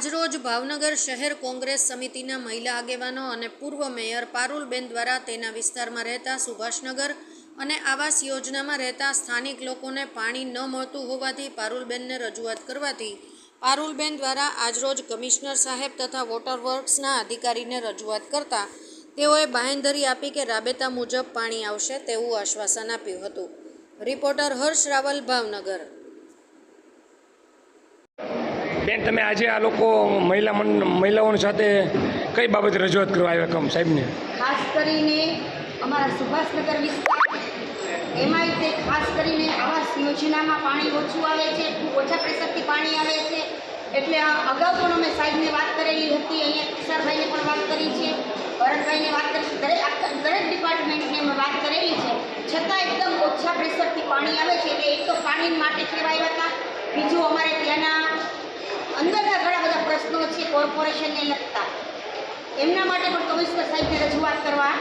આજરોજ ભાવનગર શહેર કોંગ્રેસ સમિતિના મહિલા આગેવાનો અને પૂર્વ મેયર પારુલબેન દ્વારા તેના વિસ્તારમાં રહેતા સુભાષનગર અને આવાસ યોજનામાં રહેતા સ્થાનિક લોકોને પાણી ન મળતું હોવાથી પારુલબેનને રજૂઆત કરવાથી પારુલબેન દ્વારા આજરોજ કમિશનર સાહેબ તથા વોટર વર્ક્સના અધિકારીને રજૂઆત કરતા તેઓએ બાહેંધરી આપી કે રાબેતા મુજબ પાણી આવશે તેવું આશ્વાસન આપ્યું હતું. રિપોર્ટર હર્ષ રાવલ, ભાવનગર. બેન, તમે આજે આ લોકો મહિલા મંડ મહિલાઓની સાથે કઈ બાબત રજૂઆત કરવા આવ્યા કમ સાહેબને? ખાસ કરીને અમારા સુભાષનગર વિસ્તાર, એમાંય તે ખાસ કરીને આવાસ યોજનામાં પાણી ઓછું આવે છે, ખૂબ ઓછા પ્રેશરથી પાણી આવે છે. એટલે આ અગાઉ પણ અમે સાહેબને વાત કરેલી હતી, અહીંયા કિશોરભાઈને પણ વાત કરી છે, ભરતભાઈને વાત કરી દરેક દરેક ડિપાર્ટમેન્ટને અમે વાત કરેલી છે. છતાં એકદમ ઓછા પ્રેશરથી પાણી આવે છે, એટલે એક તો પાણી માટે કહેવાયા હતા, બીજું અમારે ત્યાંના કોર્પોરેશનને લગતા. એમના માટે પણ કમિશનર સાહેબને રજૂઆત કરવા